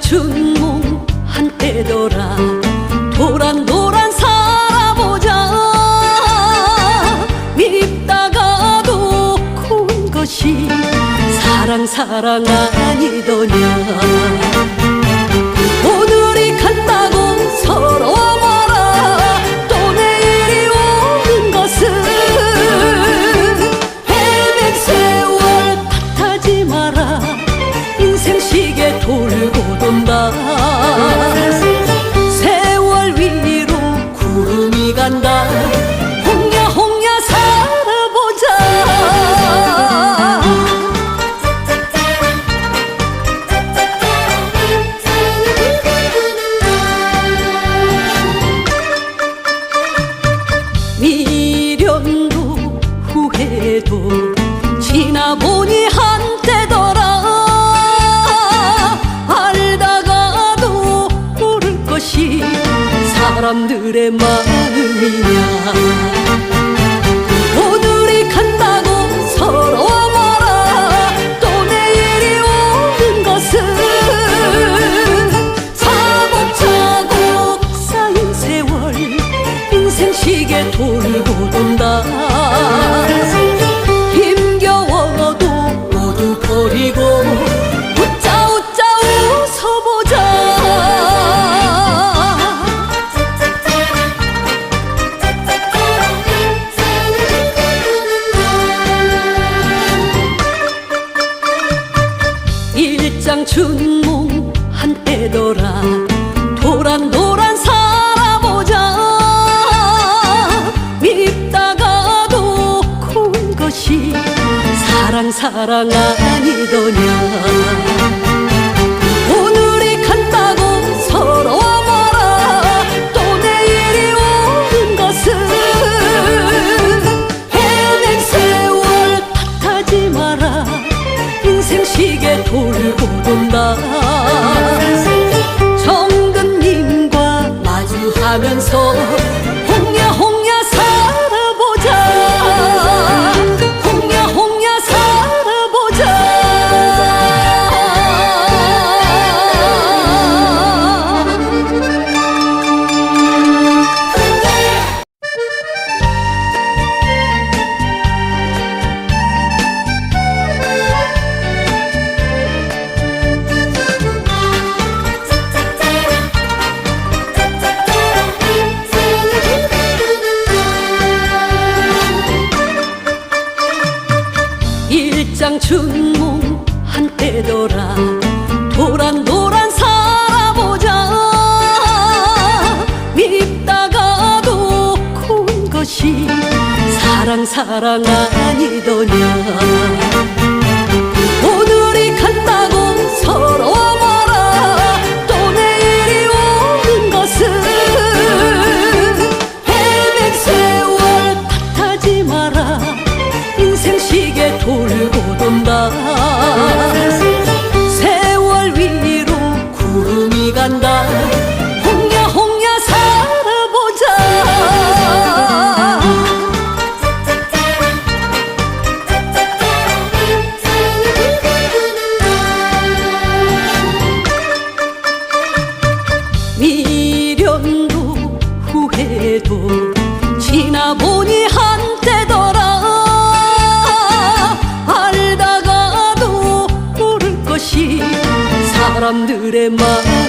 춘몽 한때더라. 도란도란 살아보자. 밉다가도 고운 것이 사랑 사랑 아니더냐 돌고 돈다. 세월 위로 구름이 간다. 홍야 홍야 살아보자. 미련도 후회도 지나보니 한 사람들의 마음이냐? 오늘이 간다고 말아 또 내일이 오는 것은 차곡차곡 쌓인 세월 인생 시계 돌고 돈다 일장 춘몽 한때더라. 도란도란 살아보자. 밉다가도 고운 것이 사랑 사랑 아니더냐 한때더라. 도란도란 살아보자. 밉다가도 고운 것이 사랑 사랑 아니더냐 간다. 홍야 홍야 살아보자. 미련도 후회도 지나보니 한때더라. 알다가도 모를 것이 사람들의 마음이냐